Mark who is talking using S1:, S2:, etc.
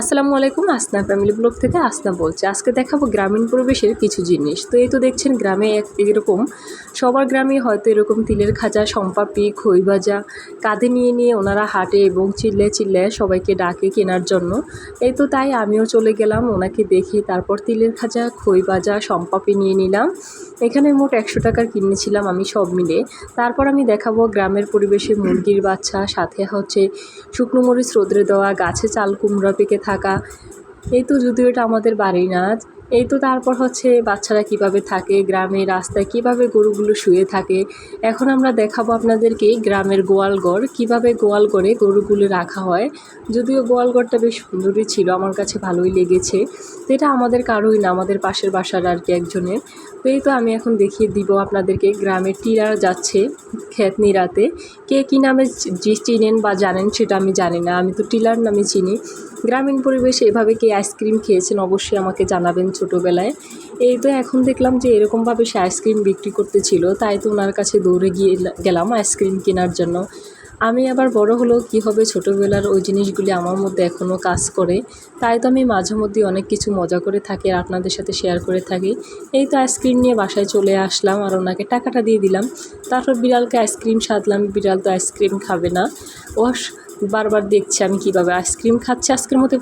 S1: আসসালামু আলাইকুম, আসনা family blog থেকে আসনা বলছে। আজকে দেখাবো গ্রামীণ পরিবেশের কিছু জিনিস। তো এই তো দেখছেন, গ্রামে এক এরকম, সবার গ্রামে হয়তো এরকম তিলের খাজা, সম্পাপি, খই ভাজা, কাঁধে নিয়ে নিয়ে ওনারা হাঁটে এবং চিল্লে চিল্লে সবাইকে ডাকে কেনার জন্য। এই তো তাই আমিও চলে গেলাম, ওনাকে দেখে তারপর তিলের খাজা, খই ভাজা, সম্পাপি নিয়ে নিলাম। এখানে মোট একশো টাকার কিনেছিলাম আমি সব মিলে। তারপর আমি দেখাবো গ্রামের পরিবেশে মুরগির বাচ্চা, সাথে হচ্ছে শুকনো মরিচ রোদ্রে দেওয়া, গাছে চাল কুমড়া পেকে থাকা। এই তো যদিও এটা আমাদের বাড়ি না এই তো তারপর হচ্ছে বাচ্চারা কীভাবে থাকে, গ্রামে রাস্তায় কীভাবে গরুগুলো শুয়ে থাকে। এখন আমরা দেখাবো আপনাদেরকে গ্রামের গোয়ালঘর কীভাবে গোয়ালঘরে গরুগুলো রাখা হয়। যদিও গোয়ালঘরটা বেশ সুন্দরই ছিল, আমার কাছে ভালোই লেগেছে। তো এটা আমাদের কারোই না, আমাদের পাশের বাসার আর কি একজনের। তো এই তো আমি এখন দেখিয়ে দিব আপনাদেরকে গ্রামের টিরা যাচ্ছে ক্ষেত নিরাতে কে কী নামে যে চিনেন বা জানেন সেটা আমি জানি না, আমি তো টিলার নামে চিনি। গ্রামীণ পরিবেশে এভাবে কে আইসক্রিম খেয়েছেন অবশ্যই আমাকে জানাবেন ছোটোবেলায়। এই তো এখন দেখলাম যে এরকমভাবে সে আইসক্রিম বিক্রি করতেছিল তাই তো ওনার কাছে দৌড়ে গিয়ে গেলাম আইসক্রিম কেনার জন্য। আমি আবার বড় হলেও কী হবে ছোটোবেলার ওই জিনিসগুলি আমার মধ্যে এখনও কাজ করে। তাই তো আমি মাঝে মধ্যে অনেক কিছু মজা করে থাকি আর আপনাদের সাথে শেয়ার করে থাকি। এই তো আইসক্রিম নিয়ে বাসায় চলে আসলাম আর ওনাকে টাকাটা দিয়ে দিলাম। তারপর বিড়ালকে আইসক্রিম সাধলাম, বিড়াল তো আইসক্রিম খাবে না। ও বারবার দেখছে আমি কীভাবে আইসক্রিম খাচ্ছি। আজকের মতো